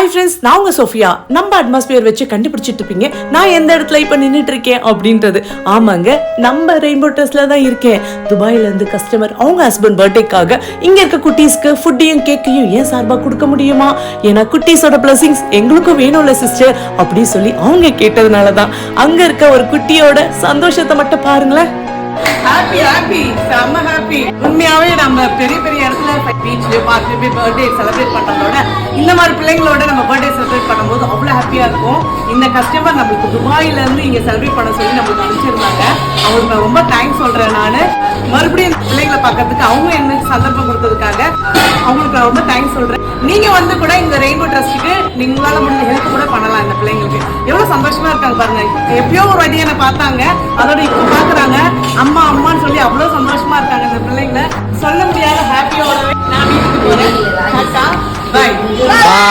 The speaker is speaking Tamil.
ஹாய் ஃப்ரெண்ட்ஸ் நான் உங்கள் சோஃபியா. நம்ம அட்மாஸ்பியர் வச்சு கண்டுபிடிச்சிட்டு இருப்பீங்க நான் எந்த இடத்துல இப்போ நின்றுட்டு இருக்கேன் அப்படின்றது. ஆமாங்க நம்ம ரெயின்போ ட்ரெஸ்ல தான் இருக்கேன். துபாயிலேருந்து கஸ்டமர் அவங்க ஹஸ்பண்ட் பர்த்டேக்காக இங்கே இருக்க குட்டீஸ்க்கு ஃபுட்டையும் கேக்கையும் ஏன் சார்பாக கொடுக்க முடியுமா? ஏன்னா குட்டீஸோட பிளஸிங்ஸ் எங்களுக்கும் வேணும்ல சிஸ்டர் அப்படின்னு சொல்லி அவங்க கேட்டதுனால தான் அங்கே இருக்க ஒரு குட்டியோட சந்தோஷத்தை மட்டும் பாருங்களேன். ஹாப்பி ஹாப்பி செம்ம ஹாப்பி உண்மையாவே நம்ம பெரிய பெரிய இடத்துல பீச்லயோ போய் பர்த்டே செலிப்ரேட் பண்ணுறதோட இந்த மாதிரி பிள்ளைங்களோட நம்ம பர்த்டே செலிப்ரேட் பண்ணும்போது அவ்வளோ ஹாப்பியாக இருக்கும். இந்த கஸ்டமர் நம்மளுக்கு துபாயிலேருந்து இங்கே செலிப்ரேட் பண்ண சொல்லி நம்மளுக்கு அனுப்பிச்சிருந்தாங்க. அவங்களுக்கு நான் ரொம்ப தேங்க்ஸ் சொல்கிறேன் நான். மறுபடியும் இந்த பிள்ளைங்களை பார்க்கறதுக்கு அவங்க எனக்கு சந்தர்ப்பம் கொடுத்ததுக்காக அவங்களுக்கு நான் ரொம்ப தேங்க்ஸ் சொல்கிறேன் நீங்கள் வந்து கூட இந்த ரெயின்போ ட்ரஸ்ட்டுக்கு நீங்களால முடிஞ்ச ஹெல்ப் கூட பண்ணலாம் இந்த பிள்ளைங்களுக்கு. எவ்வளோ சந்தோஷமாக இருக்காங்க பாருங்க. எப்பயோ ஒரு வாட்டி பார்த்தாங்க. அதோட இப்போ பார்க்குறாங்க அம்மா அம்மான்னு சொல்லி அவ்வளோ சந்தோஷமாக இருக்காங்க இந்த பிள்ளைங்கள. சொல்ல முடியாத